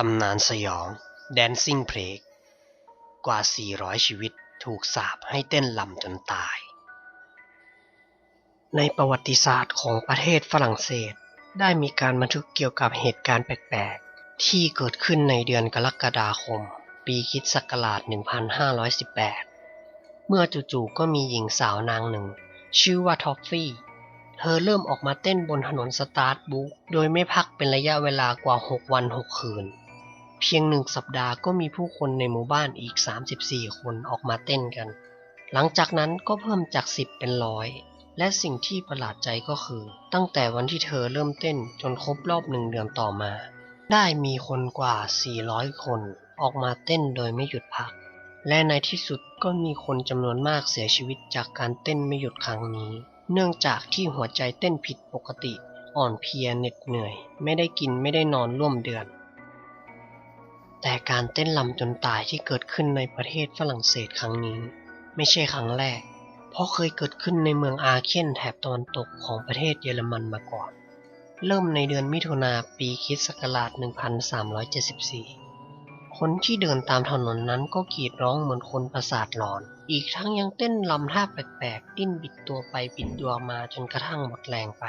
ตำนานสยอง Dancing Plague กว่า 400 ชีวิตถูกสาปให้เต้นลำจนตาย ในประวัติศาสตร์ของประเทศฝรั่งเศส ได้มีการบันทึกเกี่ยวกับเหตุการณ์แปลกๆ ที่เกิดขึ้นในเดือนกรกฎาคม ปีคิดศักราช 1518 เมื่อจู่ๆก็มีหญิงสาวนางหนึ่ง ชื่อว่าทอฟฟี่ เธอเริ่มออกมาเต้นบนถนนสตาร์ทบุ๊กโดยไม่พักเป็นระยะเวลากว่า 6 วัน 6 คืน เพียงหนึ่งสัปดาห์ก็มีผู้คนในหมู่บ้านอีก 34 คนออกมาเต้นกัน หลังจากนั้นก็เพิ่มจาก 10 เป็นร้อยและสิ่งที่ประหลาดใจก็คือ ตั้งแต่วันที่เธอเริ่มเต้นจนครบรอบหนึ่งเดือนต่อมา ได้มีคนกว่า 400 คนออกมาเต้นโดยไม่หยุดพัก และในที่สุดก็มีคนจำนวนมากเสียชีวิตจากการเต้นไม่หยุดครั้งนี้ เนื่องจากที่หัวใจเต้นผิดปกติ อ่อนเพลียเหน็ดเหนื่อย ไม่ได้กินไม่ได้นอนร่วมเดือน แต่การเต้นลำจนตายที่เกิดขึ้นในประเทศฝรั่งเศสครั้งนี้ ไม่ใช่ครั้งแรก เพราะเคยเกิดขึ้นในเมืองอาเคนแถบตะวันตกของประเทศเยอรมันมาก่อน เริ่มในเดือนมิถุนาปีคริสต์ศักราช 1374 คนที่เดินตามถนนนั้นก็กรีดร้องเหมือนคนประสาทหลอน อีกทั้งยังเต้นลำท่าแปลกๆ ดิ้นบิดตัวไปบิดตัวมาจนกระทั่งหมดแรงไป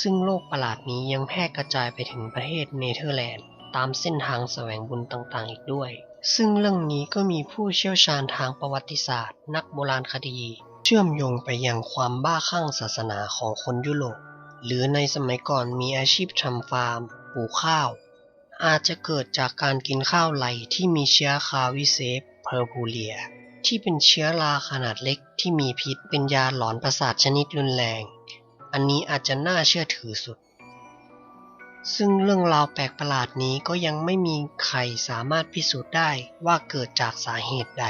ซึ่งโรคประหลาดนี้ยังแพร่กระจายไปถึงประเทศเนเธอร์แลนด์ ตามเส้นทางแสวงบุญต่างๆ อีกด้วย ซึ่งเรื่องนี้ก็มีผู้เชี่ยวชาญทางประวัติศาสตร์ นักโบราณคดี เชื่อมโยงไปยังความบ้าคลั่งศาสนาของคนยุโรป หรือในสมัยก่อนมีอาชีพทำฟาร์มปลูกข้าว อาจจะเกิดจากการกินข้าวไหลที่มีเชื้อคาวิเซฟเพอร์พูเลีย ที่เป็นเชื้อราขนาดเล็กที่มีพิษเป็นยาหลอนประสาทชนิดรุนแรง อันนี้อาจจะน่าเชื่อถือสุด ซึ่งเรื่องราวแปลกประหลาดนี้ก็ยังไม่มีใครสามารถพิสูจน์ได้ว่าเกิดจากสาเหตุใด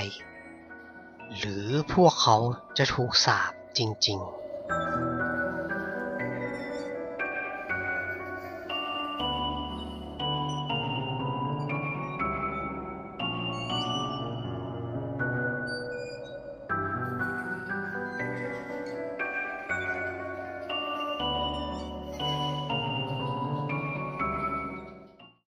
หรือพวกเขาจะถูกสาปจริง ๆ